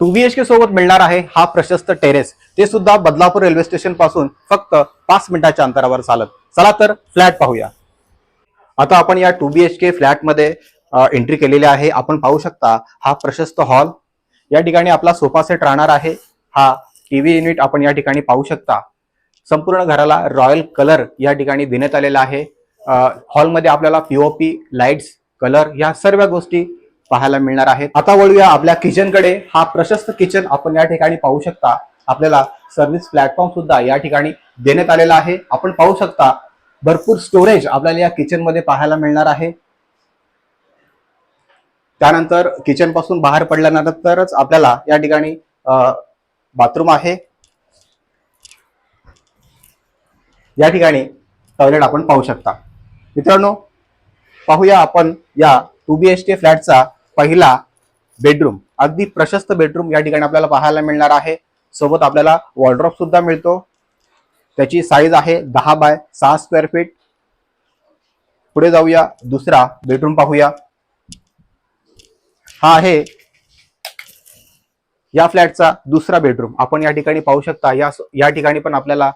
To B H के सोबत मिळणार आहे हा प्रशस्त टेरेस. ते सुद्धा बदलापूर रेल्वे स्टेशनपासून फक्त पाच मिनिटाच्या अंतरावर चालत. चला तर फ्लॅट पाहूया. आता आपण या टू बी एच के फ्लॅटमध्ये एंट्री केलेली आहे. आपण पाहू शकता हा प्रशस्त हॉल. या ठिकाणी आपला सोफा सेट राहणार आहे. हा टीव्ही युनिट आपण या ठिकाणी पाहू शकता. संपूर्ण घराला रॉयल कलर या ठिकाणी देण्यात आलेला आहे. हॉलमध्ये आपल्याला पीओपी लाईट्स कलर या सर्व गोष्टी पाहायला मिळणार आहेत. आता वळूया आपल्या किचनकडे. हा प्रशस्त किचन आपण या ठिकाणी पाहू शकता. आपल्याला सर्व्हिस प्लॅटफॉर्म सुद्धा या ठिकाणी देण्यात आलेला आहे. आपण पाहू शकता भरपूर स्टोरेज आपल्याला या किचनमध्ये पाहायला मिळणार आहे. त्यानंतर किचनपासून बाहेर पडल्यानंतरच आपल्याला या ठिकाणी बाथरूम आहे. या ठिकाणी टॉयलेट आपण पाहू शकता. मित्रांनो पाहूया आपण या टू बी एच टी फ्लॅटचा पहिला बेडरूम अगदी प्रशस्त बेडरूम या ठिकाणी आपल्याला पाहायला मिळणार आहे. सोबत आपल्याला वॉर्ड्रॉप सुद्धा मिळतो. त्याची साईज आहे दहा बाय सहा स्क्वेअर फीट पुढे जाऊया दुसरा बेडरूम पाहूया. हा आहे या फ्लॅटचा दुसरा बेडरूम आपण या ठिकाणी पाहू शकता या या ठिकाणी पण आपल्याला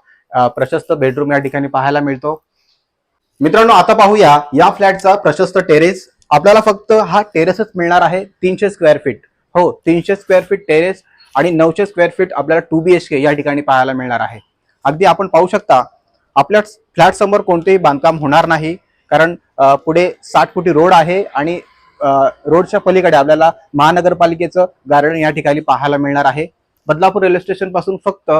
प्रशस्त बेडरूम या ठिकाणी पाहायला मिळतो. मित्रांनो आता पाहूया या फ्लॅटचा प्रशस्त टेरेस आपल्याला फक्त हा टेरेसच मिळणार आहे तीनशे स्क्वेअर फीट हो तीनशे स्क्वेअर फीट टेरेस आणि नऊशे स्क्वेअर फीट आपल्याला टू बी एच के या ठिकाणी पाहायला मिळणार आहे. अगदी आपण पाहू शकता आपल्या फ्लॅट समोर कोणतेही बांधकाम होणार नाही कारण पुढे साठ फुटी रोड आहे आणि रोडच्या पलीकडे आपल्याला महानगरपालिकेचं गार्डन या ठिकाणी पाहायला मिळणार आहे. बदलापूर रेल्वे स्टेशनपासून फक्त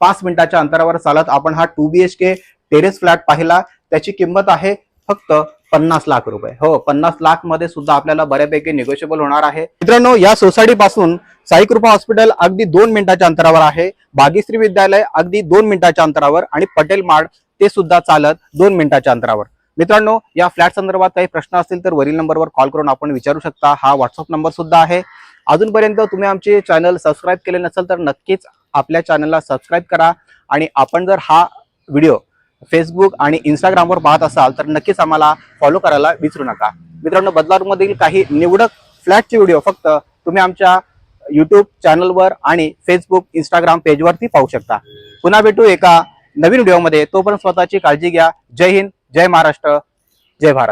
पाच मिनिटाच्या अंतरावर चालत आपण हा two B H K terrace flat पाहिला. त्याची किंमत आहे फक्त पन्नास लाख रुपये. हो पन्नास लाखमध्ये सुद्धा आपल्याला बऱ्यापैकी निगोशिएबल होणार आहे. मित्रांनो या सोसायटी पासून साईकृपा हॉस्पिटल अगदी दोन मिनिटाच्या अंतरावर आहे. भाग्यश्री विद्यालय अगदी दोन मिनिटाच्या अंतरावर आणि पटेल माड ते सुद्धा चालत दोन मिनिटाच्या अंतरावर. मित्रांनो या फ्लॅट संदर्भात काही प्रश्न असतील तर वरील नंबरवर कॉल करून आपण विचारू शकता. हा व्हॉट्सअप नंबर सुद्धा आहे. अजूनपर्यंत तुम्ही आमचे चॅनल सबस्क्राईब केले नसेल तर नक्कीच आपल्या चॅनलला सबस्क्राईब करा आणि आपण जर हा व्हिडिओ फेसबुक आणि इंस्टाग्रामवर पाहत असाल तर नक्कीच आम्हाला फॉलो करायला विसरू नका. मित्रांनो बदलापूरमधील काही निवडक फ्लॅटचे व्हिडिओ फक्त तुम्ही आमच्या यूट्यूब चॅनलवर आणि फेसबुक इंस्टाग्राम पेजवरती पाहू शकता. पुन्हा भेटू एका नवीन व्हिडिओमध्ये तोपर्यंत स्वतःची काळजी घ्या. जय हिंद जय महाराष्ट्र जय भारत.